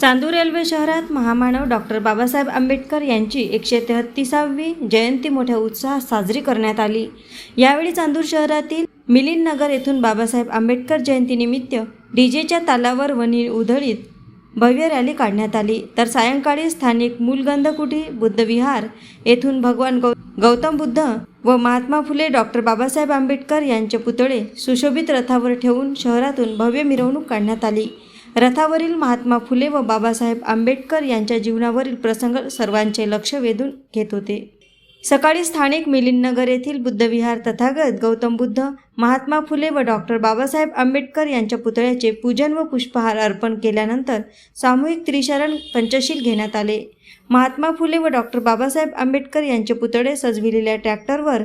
Chandur railway शहरात महामानव doctor Babasaheb Ambedkar यांची एकशे तेहत्तीसावी जयंती मोठ्या उत्साहात साजरी करण्यात आली. यावेळी चांदूर शहरातील मिलिंद नगर येथून बाबासाहेब आंबेडकर जयंतीनिमित्त डीजेच्या तालावर वनी उधळीत भव्य रॅली काढण्यात आली. तर सायंकाळी स्थानिक मूलगंधकुटी बुद्धविहार येथून भगवान गौ गौतम बुद्ध व महात्मा फुले डॉक्टर बाबासाहेब आंबेडकर यांचे पुतळे सुशोभित रथावर ठेवून शहरातून भव्य मिरवणूक काढण्यात आली. रथावरील महात्मा फुले व बाबासाहेब आंबेडकर यांच्या जीवनावरील प्रसंग सर्वांचे लक्ष वेधून घेत होते. सकाळी स्थानिक मिलिंदनगर येथील बुद्धविहार तथागत गौतम बुद्ध महात्मा फुले व डॉक्टर बाबासाहेब आंबेडकर यांच्या पुतळ्याचे पूजन व पुष्पहार अर्पण केल्यानंतर सामूहिक त्रिशरण पंचशील घेण्यात आले. महात्मा फुले व डॉक्टर बाबासाहेब आंबेडकर यांचे पुतळे सजविलेल्या ट्रॅक्टरवर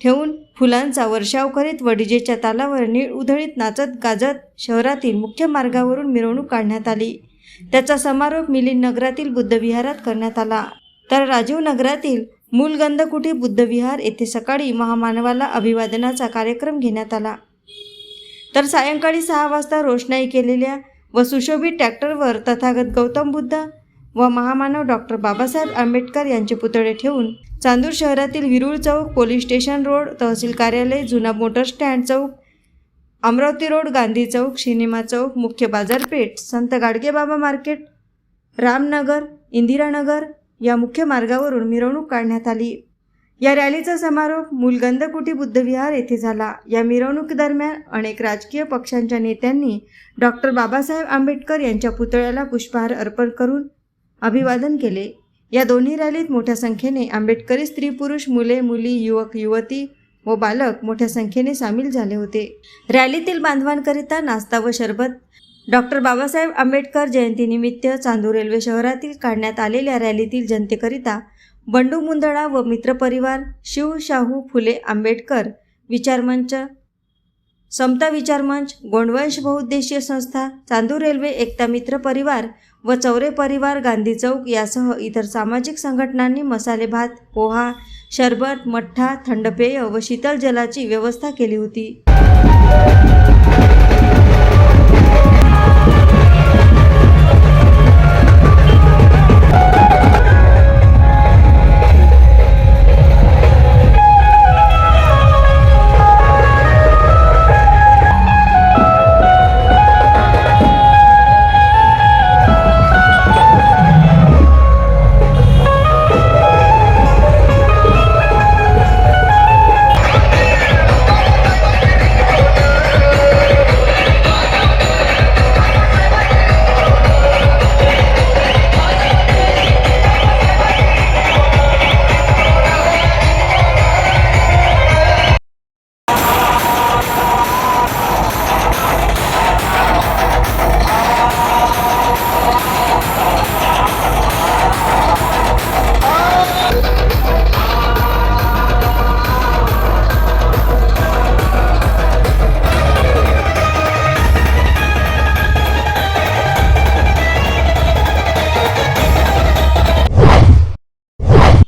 ठेवून फुलांचा वर्षाव करीत व डीजेच्या तालावर नीळ उधळीत नाचत गाजत शहरातील मुख्य मार्गावरून मिरवणूक काढण्यात आली. त्याचा समारोप मिलिंद नगरातील बुद्धविहारात करण्यात आला. तर राजीव नगरातील मूलगंधकुटी बुद्धविहार येथे सकाळी महामानवाला अभिवादनाचा कार्यक्रम घेण्यात आला. तर सायंकाळी सहा वाजता रोषणाई केलेल्या व सुशोभित ट्रॅक्टरवर तथागत गौतम बुद्ध व महामानव डॉक्टर बाबासाहेब आंबेडकर यांचे पुतळे ठेवून चांदूर शहरातील विरुळ चौक पोलीस स्टेशन रोड तहसील कार्यालय जुना मोटर स्टँड चौक अमरावती रोड गांधी चौक सिनेमा चौक मुख्य बाजारपेठ संत गाडगेबाबा मार्केट रामनगर इंदिरानगर या मुख्य मार्गावरून मिरवणूक काढण्यात आली. या रॅलीचा समारोप मूलगंधकुटी बुद्धविहार येथे झाला. या मिरवणुकीदरम्यान अनेक राजकीय पक्षांच्या नेत्यांनी डॉक्टर बाबासाहेब आंबेडकर यांच्या पुतळ्याला पुष्पहार अर्पण करून अभिवादन केले. या दोन्ही रॅलीत मोठ्या संख्येने आंबेडकरी स्त्री पुरुष मुले मुली युवक युवती व बालक मोठ्या संख्येने सामील झाले होते. रॅलीतील बांधवांकरिता नाश्ता व शरबत डॉक्टर बाबासाहेब आंबेडकर जयंतीनिमित्त चांदूर रेल्वे शहरातील काढण्यात आलेल्या रॅलीतील जनतेकरिता बंडू मुंदडा व मित्रपरिवार शिव शाहू फुले आंबेडकर विचारमंच समता विचारमंच गोंडवंश बहुउद्देशीय संस्था चांदूर रेल्वे एकता मित्र परिवार व चौरे परिवार गांधी चौक यासह इतर सामाजिक संघटनांनी मसाले भात पोहा शरबत मठ्ठा थंड पेय व शीतल जलाची व्यवस्था केली होती.